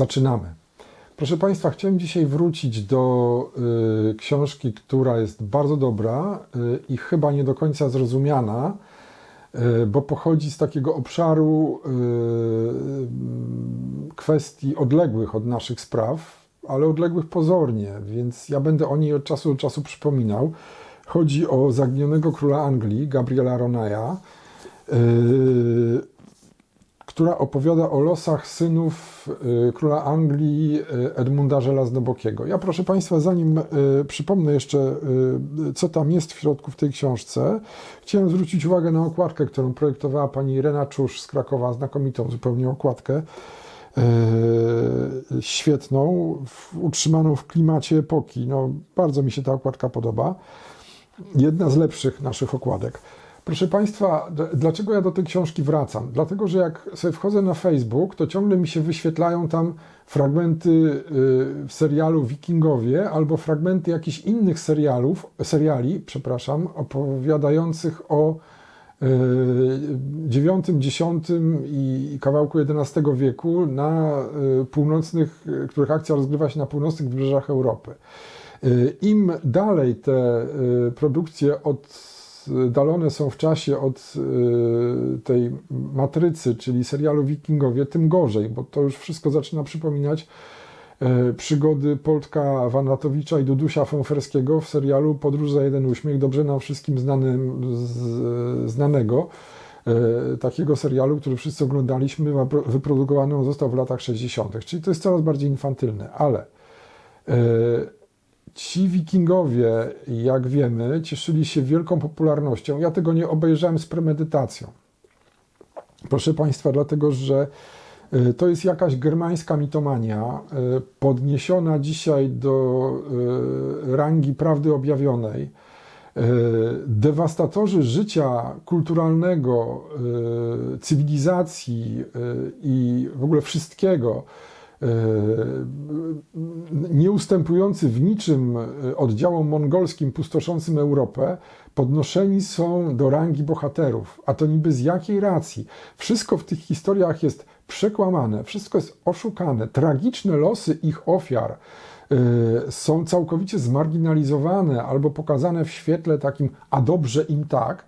Zaczynamy. Proszę Państwa, chciałem dzisiaj wrócić do y, książki, która jest bardzo dobra y, i chyba nie do końca zrozumiana, y, bo pochodzi z takiego obszaru y, kwestii odległych od naszych spraw, ale odległych pozornie, więc ja będę o niej od czasu do czasu przypominał. Chodzi o zaginionego króla Anglii, Gabriela Ronaya, y, która opowiada o losach synów y, króla Anglii y, Edmunda Żelaznobokiego. Ja proszę Państwa, zanim y, przypomnę jeszcze, co tam jest w środku w tej książce, chciałem zwrócić uwagę na okładkę, którą projektowała pani Irena Czusz z Krakowa, znakomitą zupełnie okładkę, świetną, utrzymaną w klimacie epoki. No, bardzo mi się ta okładka podoba. Jedna z lepszych naszych okładek. Proszę Państwa, dlaczego ja do tej książki wracam? Dlatego, że jak sobie wchodzę na Facebook, to ciągle mi się wyświetlają tam fragmenty y, w serialu Wikingowie albo fragmenty jakichś innych serialów, seriali, przepraszam, opowiadających o y, IX, X i kawałku XI wieku na y, północnych, których akcja rozgrywa się na północnych wybrzeżach Europy. Im dalej te produkcje oddalone są w czasie od y, tej matrycy, czyli serialu Wikingowie, tym gorzej, bo to już wszystko zaczyna przypominać y, przygody Poltka Wanatowicza i Dudusia Fonferskiego w serialu Podróż za jeden uśmiech, dobrze nam wszystkim znanym, znanego. y, Takiego serialu, który wszyscy oglądaliśmy, wyprodukowany on został w latach 60., czyli to jest coraz bardziej infantylne, ale y, Ci wikingowie, jak wiemy, cieszyli się wielką popularnością. Ja tego nie obejrzałem z premedytacją. Proszę Państwa, dlatego że y, to jest jakaś germańska mitomania, y, podniesiona dzisiaj do y, rangi prawdy objawionej. Dewastatorzy życia kulturalnego, cywilizacji i w ogóle wszystkiego, y, nie ustępujący w niczym y, oddziałom mongolskim pustoszącym Europę, podnoszeni są do rangi bohaterów. A to niby z jakiej racji? Wszystko w tych historiach jest przekłamane, wszystko jest oszukane. Tragiczne losy ich ofiar y, są całkowicie zmarginalizowane albo pokazane w świetle takim, a dobrze im tak.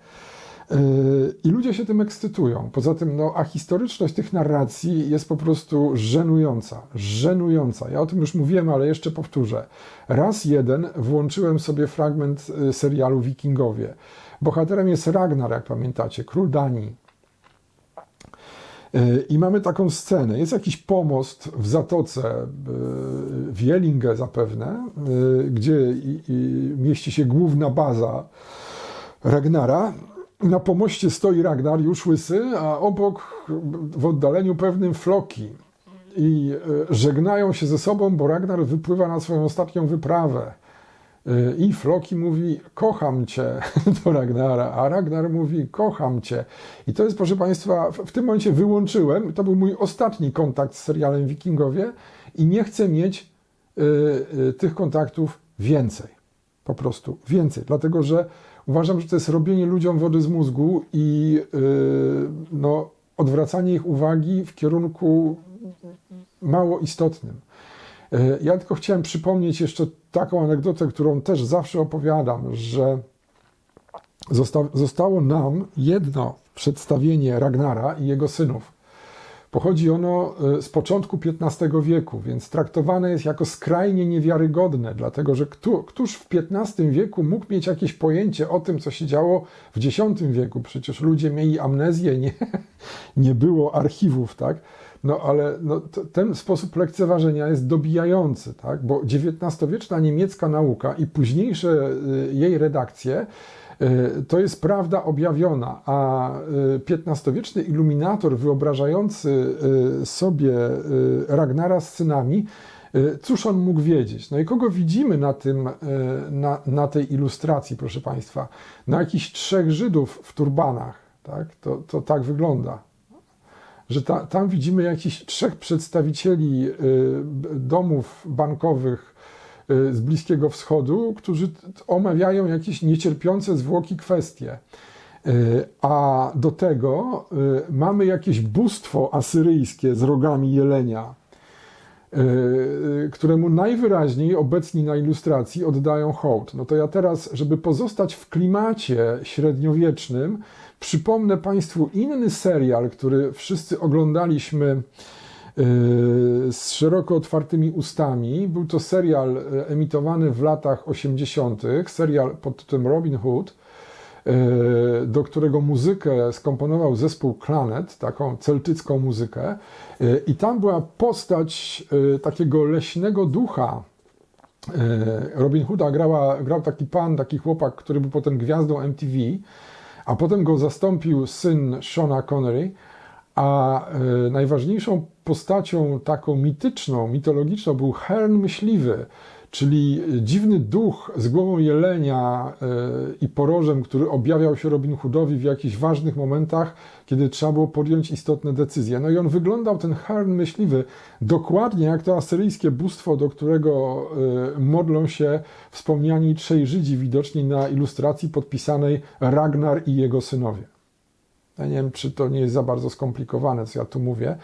Yy, I ludzie się tym ekscytują. Poza tym, no, a historyczność tych narracji jest po prostu żenująca. Żenująca. Ja o tym już mówiłem, ale jeszcze powtórzę. Raz jeden włączyłem sobie fragment y, serialu Wikingowie. Bohaterem jest Ragnar, jak pamiętacie, król Danii. Yy, I mamy taką scenę. Jest jakiś pomost w zatoce yy, w Jelingę zapewne, gdzie mieści się główna baza Ragnara. Na pomoście stoi Ragnar, już łysy, a obok w oddaleniu pewnym Floki. I e, żegnają się ze sobą, bo Ragnar wypływa na swoją ostatnią wyprawę. E, I Floki mówi: Kocham cię do Ragnara, a Ragnar mówi: Kocham cię. I to jest, proszę Państwa, w- tym momencie wyłączyłem. To był mój ostatni kontakt z serialem Wikingowie i nie chcę mieć e, e, tych kontaktów więcej. Po prostu więcej, dlatego że uważam, że to jest robienie ludziom wody z mózgu i yy, no, odwracanie ich uwagi w kierunku mało istotnym. Yy, Ja tylko chciałem przypomnieć jeszcze taką anegdotę, którą też zawsze opowiadam, że zosta zostało nam jedno przedstawienie Ragnara i jego synów. Pochodzi ono y, z początku XV wieku, więc traktowane jest jako skrajnie niewiarygodne, dlatego że kto, któż w XV wieku mógł mieć jakieś pojęcie o tym, co się działo w X wieku? Przecież ludzie mieli amnezję, nie, nie było archiwów, tak? No ale no, to, ten sposób lekceważenia jest dobijający, tak? bo XIX-wieczna niemiecka nauka i późniejsze y, jej redakcje to jest prawda objawiona, a XV-wieczny iluminator wyobrażający y, sobie Ragnara z synami, cóż on mógł wiedzieć? No i kogo widzimy na, tym, na, na tej ilustracji, proszę Państwa? Na jakichś trzech Żydów w turbanach, tak? To, to tak wygląda że ta, tam widzimy jakichś trzech przedstawicieli domów bankowych z Bliskiego Wschodu, którzy omawiają jakieś niecierpiące zwłoki kwestie. Y, A do tego y, mamy jakieś bóstwo asyryjskie z rogami jelenia. y, któremu najwyraźniej obecni na ilustracji oddają hołd. No to ja teraz, żeby pozostać w klimacie średniowiecznym, przypomnę Państwu inny serial, który wszyscy oglądaliśmy y, z szeroko otwartymi ustami. Był to serial y, emitowany w latach 80., serial pod tytułem Robin Hood, y, do którego muzykę skomponował zespół Clanet, taką celtycką muzykę. Y, I tam była postać y, takiego leśnego ducha. Y, Robin Hooda grała, grał taki pan, taki chłopak, który był potem gwiazdą MTV, a potem go zastąpił syn Shona Connery. A y, najważniejszą postacią taką mityczną, mitologiczną był Hern Myśliwy, czyli dziwny duch z głową jelenia y, i porożem, który objawiał się Robin Hoodowi w jakichś ważnych momentach, kiedy trzeba było podjąć istotne decyzje. No i on wyglądał, ten Hern Myśliwy, dokładnie jak to asyryjskie bóstwo, do którego y, modlą się wspomniani trzej Żydzi, widoczni na ilustracji podpisanej Ragnar i jego synowie. Ja nie wiem, czy to nie jest za bardzo skomplikowane, co ja tu mówię.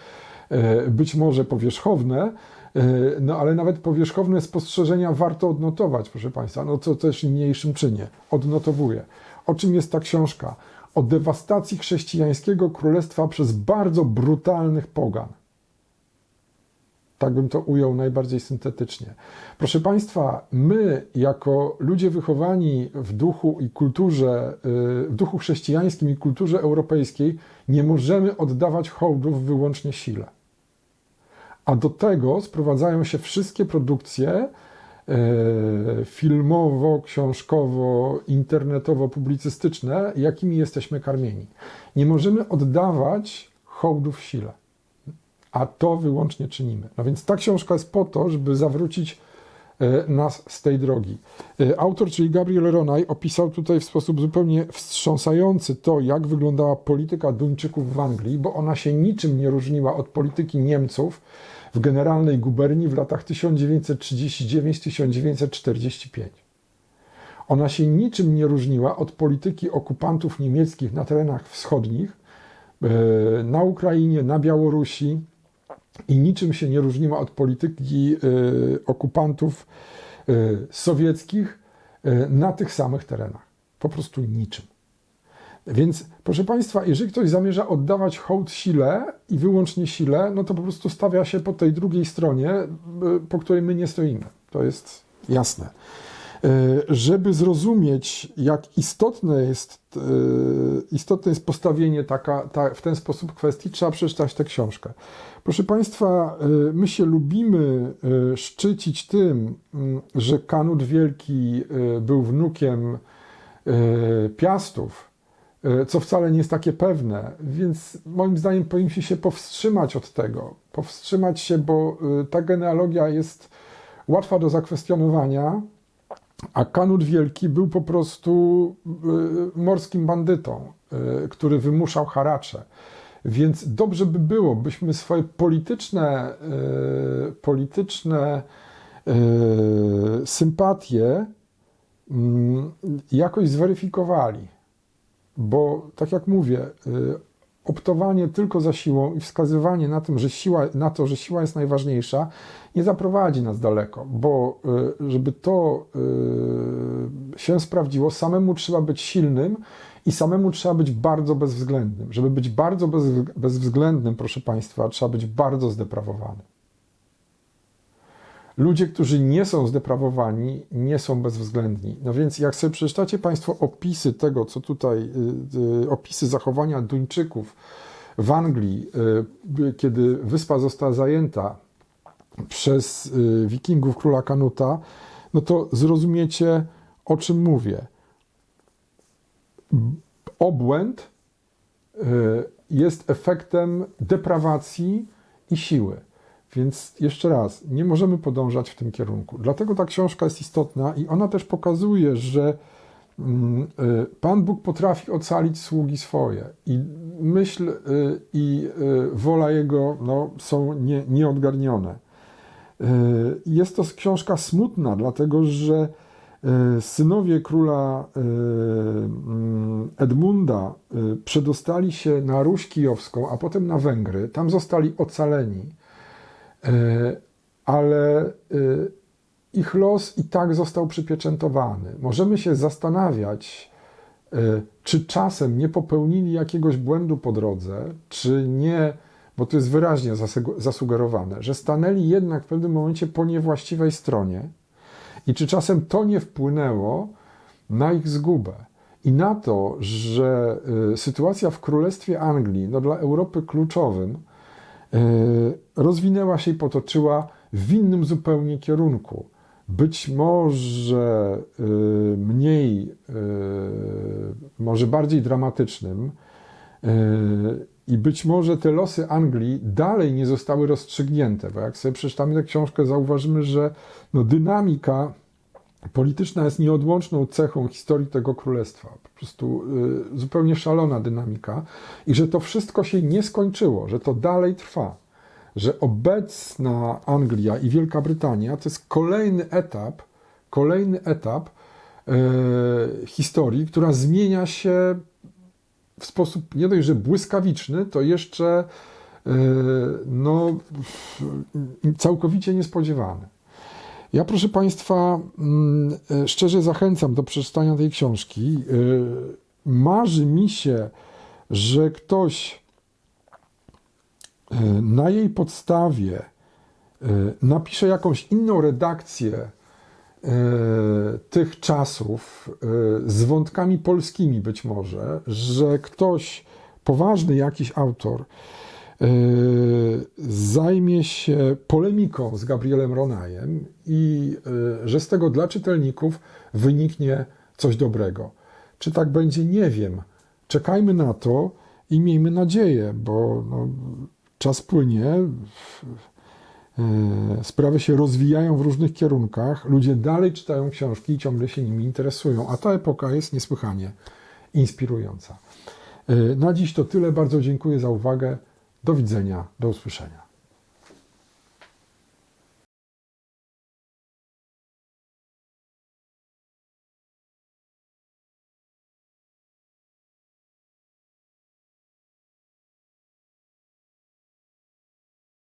E, Być może powierzchowne, e, no ale nawet powierzchowne spostrzeżenia warto odnotować, proszę Państwa. No co też mniejszym czynie. Odnotowuję. O czym jest ta książka? O dewastacji chrześcijańskiego królestwa przez bardzo brutalnych pogan. Tak bym to ujął najbardziej syntetycznie. Proszę Państwa, my, jako ludzie wychowani w duchu i kulturze, y, w duchu chrześcijańskim i kulturze europejskiej, nie możemy oddawać hołdów wyłącznie sile. A do tego sprowadzają się wszystkie produkcje y, filmowo, książkowo, internetowo-publicystyczne, jakimi jesteśmy karmieni. Nie możemy oddawać hołdów sile a to wyłącznie czynimy. No więc ta książka jest po to, żeby zawrócić e, nas z tej drogi. E, Autor, czyli Gabriel Ronay, opisał tutaj w sposób zupełnie wstrząsający to, jak wyglądała polityka Duńczyków w Anglii, bo ona się niczym nie różniła od polityki Niemców w generalnej guberni w latach 1939-1945. Ona się niczym nie różniła od polityki okupantów niemieckich na terenach wschodnich, e, na Ukrainie, na Białorusi, i niczym się nie różniła od polityki y, okupantów y, sowieckich y, na tych samych terenach. Po prostu niczym. Więc, proszę Państwa, jeżeli ktoś zamierza oddawać hołd sile i wyłącznie sile, no to po prostu stawia się po tej drugiej stronie, po której my nie stoimy. To jest jasne. Żeby zrozumieć, jak istotne jest, istotne jest postawienie taka, ta, w ten sposób kwestii, trzeba przeczytać tę książkę. Proszę Państwa, y, my się lubimy szczycić tym, że Kanut Wielki był wnukiem Piastów, co wcale nie jest takie pewne, więc moim zdaniem powinniśmy się powstrzymać od tego. Powstrzymać się, bo ta genealogia jest łatwa do zakwestionowania, a Kanut Wielki był po prostu morskim bandytą, który wymuszał haracze. Więc dobrze by było, byśmy swoje polityczne, yy, polityczne sympatie yy, jakoś zweryfikowali. Bo tak jak mówię, optowanie tylko za siłą i wskazywanie na, tym, że siła, na to, że siła jest najważniejsza, nie zaprowadzi nas daleko, bo żeby to się sprawdziło, samemu trzeba być silnym i samemu trzeba być bardzo bezwzględnym. Żeby być bardzo bez, bezwzględnym, proszę Państwa, trzeba być bardzo zdeprawowanym. Ludzie, którzy nie są zdeprawowani, nie są bezwzględni. No więc, jak sobie przeczytacie Państwo opisy tego, co tutaj, y, y, opisy zachowania Duńczyków w Anglii, y, kiedy wyspa została zajęta przez wikingów króla Kanuta, no to zrozumiecie, o czym mówię obłęd jest efektem deprawacji i siły. Więc jeszcze raz, nie możemy podążać w tym kierunku. Dlatego ta książka jest istotna i ona też pokazuje, że mm, y, Pan Bóg potrafi ocalić sługi swoje i myśl y, i wola Jego no, są nie, nieodgarnione. Jest to książka smutna, dlatego że synowie króla mm, Edmunda przedostali się na Ruś Kijowską, a potem na Węgry. Tam zostali ocaleni. Ale y, ich los i tak został przypieczętowany. Możemy się zastanawiać, y, czy czasem nie popełnili jakiegoś błędu po drodze, czy nie, bo to jest wyraźnie zasugerowane, że stanęli jednak w pewnym momencie po niewłaściwej stronie i czy czasem to nie wpłynęło na ich zgubę i na to, że sytuacja w Królestwie Anglii, no dla Europy kluczowym, rozwinęła się i potoczyła w innym zupełnie kierunku. Być może y, mniej, y, może bardziej dramatycznym, i być może te losy Anglii dalej nie zostały rozstrzygnięte, bo jak sobie przeczytamy tę książkę, zauważymy, że no, dynamika polityczna jest nieodłączną cechą historii tego królestwa. Po prostu y, zupełnie szalona dynamika i że to wszystko się nie skończyło, że to dalej trwa. Że obecna Anglia i Wielka Brytania to jest kolejny etap, kolejny etap y, historii, która zmienia się w sposób nie dość, że błyskawiczny, to jeszcze y, no, całkowicie niespodziewany. Ja, proszę Państwa, mm, e, szczerze zachęcam do przeczytania tej książki. E, Marzy mi się, że ktoś e, na jej podstawie napisze jakąś inną redakcję tych czasów z wątkami polskimi być może, że ktoś, poważny jakiś autor, zajmie się polemiką z Gabrielem Ronajem i e, że z tego dla czytelników wyniknie coś dobrego. Czy tak będzie, nie wiem. Czekajmy na to i miejmy nadzieję, bo no, czas płynie, e, sprawy się rozwijają w różnych kierunkach, ludzie dalej czytają książki i ciągle się nimi interesują, a ta epoka jest niesłychanie inspirująca. Na dziś to tyle. Bardzo dziękuję za uwagę. Do widzenia, do usłyszenia.